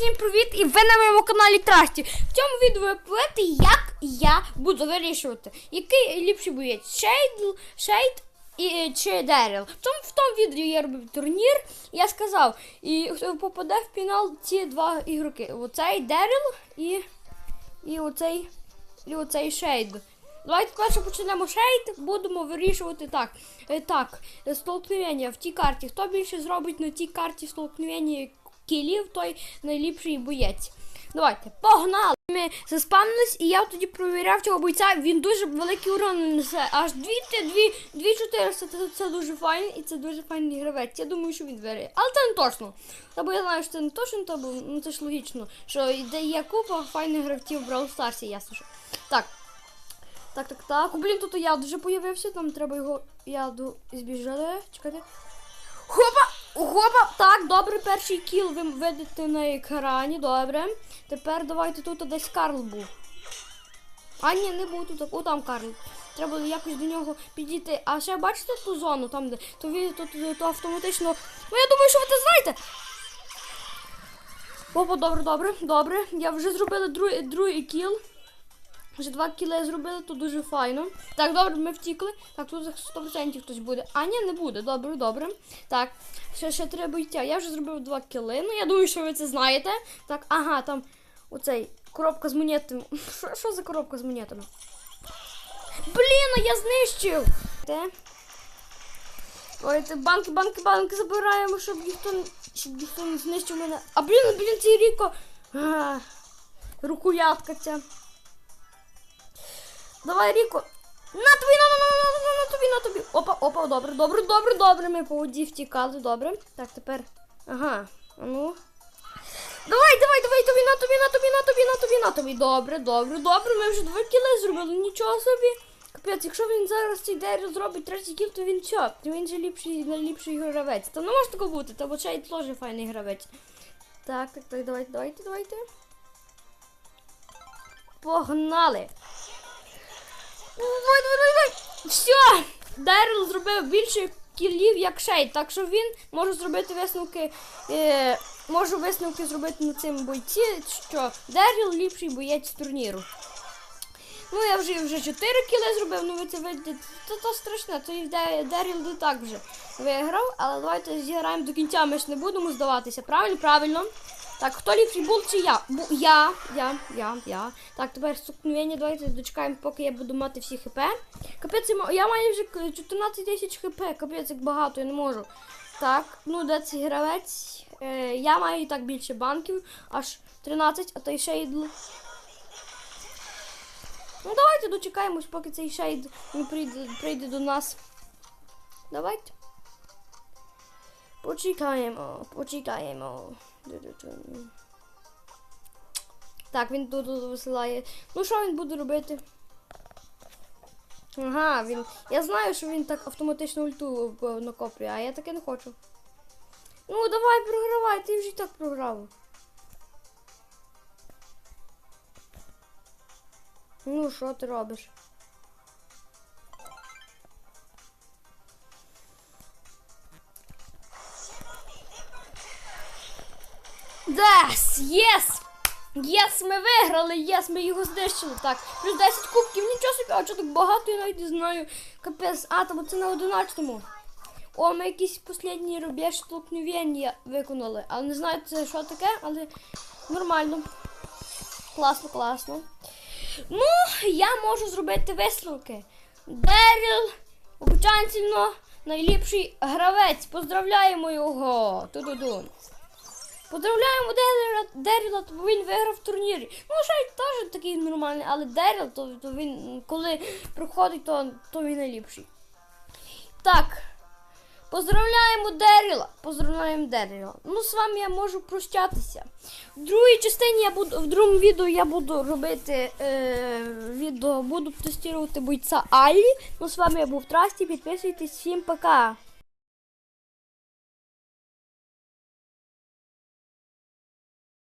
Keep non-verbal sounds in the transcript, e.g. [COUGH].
всім привіт! І ви на моєму каналі Трасті. В цьому відео ви повідати, як я буду вирішувати, який ліпший боєць Шейд, Шейд і, е, чи Деріл. В тому, в тому відео я робив турнір, я сказав, і хто попаде в фінал ці два ігроки. Оцей Деріл і, і оцей, і оцей Шейд. Давайте перше почнемо шейд, будемо вирішувати так. Е, Так, е, столкновення в тій карті. Хто більше зробить на тій карті столкновення кілів, той найліпший боєць. Давайте, погнали! Ми заспамнились, і я тоді провіряв цього бойця. Він дуже великий урон несе. Аж 2 400 це, це дуже файно і це дуже файний гравець. Я думаю, що він виграє. Але це не точно. Та бо я знаю, що це не точно, то, ну це ж логічно, що де є купа файних гравців в Brawl Stars, ясно що. Так. Так, так, так. О, блін, тут яд вже появився, там треба його яду збіжати. Чекайте. Хопа! Хопа! Так, добре, перший кіл ви видите на екрані, добре. Тепер давайте тут десь Карл був. А, ні, не був тут. О, там Карл. Треба якось до нього підійти. А ще бачите ту зону, там де, то ви то, то, то автоматично. Ну я думаю, що ви це знаєте. Опа, добре, добре, добре. Я вже зробила другий кіл. Вже два кіли зробили, то дуже файно. Так, добре, ми втікли. Так, тут 100% хтось буде. А, ні, не буде. Добре, добре. Так, ще ще треба йти. Я вже зробив два кіли. Ну, я думаю, що ви це знаєте. Так, ага, там оцей коробка з монетами. [LAUGHS] Що, за коробка з монетами? Блін, а я знищив! Те. Ой, це банки, банки, банки забираємо, щоб ніхто, щоб ніхто не знищив мене. А блін, блін, цей Ріко. Рукоятка ця. Давай, Ріко. На тобі, на, на, на, на, на, на тобі, на тобі. Опа, опа, добре, добре, добре, добре. Ми по воді втікали, добре. Так, тепер. Ага. А ну. Давай, давай, давай, тобі, на тобі, на тобі, на тобі, на тобі, на тобі. Добре, добре, добре. Ми вже два кіли зробили, нічого собі. Капець, якщо він зараз цей дерев зробить третій кіл, то він? То він же ліпший, найліпший гравець. Та не може такого бути, та бо чай теж файний гравець. Так, так, так, давайте, давайте, давайте. Погнали! Давай, давай, давай. Все! Дерл зробив більше кілів, як Шейд, так що він може зробити висновки. Е, можу висновки зробити на цим бойці, що Дерл ліпший боєць турніру. Ну, я вже вже 4 кіли зробив, ну ви це видите, то, то страшне, то і Де- Деріл не так вже виграв, але давайте зіграємо до кінця, ми ж не будемо здаватися. Правильно, правильно. Так, хто ліпший був чи я? Бу, я, я, я, я. Так, тепер стукновення, давайте дочекаємо, поки я буду мати всі хп. Капець, я маю вже 14 тисяч хп, капець, як багато, я не можу. Так, ну де цей гравець? Е, я маю і так більше банків, аж 13, а той шейдл. Ну давайте дочекаємось, поки цей шейд не прийде, прийде до нас. Давайте. Почекаємо, почекаємо. Так, він тут висилає. Ну що він буде робити? Ага, він. Я знаю, що він так автоматично ульту е, накоплює, а я таке не хочу. Ну давай програвай, ти вже і так програв. Ну, що ти робиш? Дес! Єс! Єс, ми виграли! Єс, ми його знищили. Так, плюс 10 кубків, нічого собі, а що так багато, я навіть не знаю. Капець, а, тому це на 11-му. О, ми якісь останні рубеж столкновення виконали. Але не знаю, це що таке, але нормально. Класно, класно. Ну, я можу зробити висновки. Деріл окончательно найліпший гравець. Поздравляємо його. Ту-ду-ду. Поздравляємо Деріла, Деріла, то він виграв в турнірі. Ну, Шейд теж такий нормальний, але Деріл, то, то він коли проходить, то, то він найліпший. Так. Поздравляємо Деріла! Поздравляємо Деріла. Ну, з вами я можу прощатися. В другій частині я буду, в другому відео я буду робити е, відео, буду тестувати бойця Алі. Ну, з вами я був Трасті. Підписуйтесь, всім пока!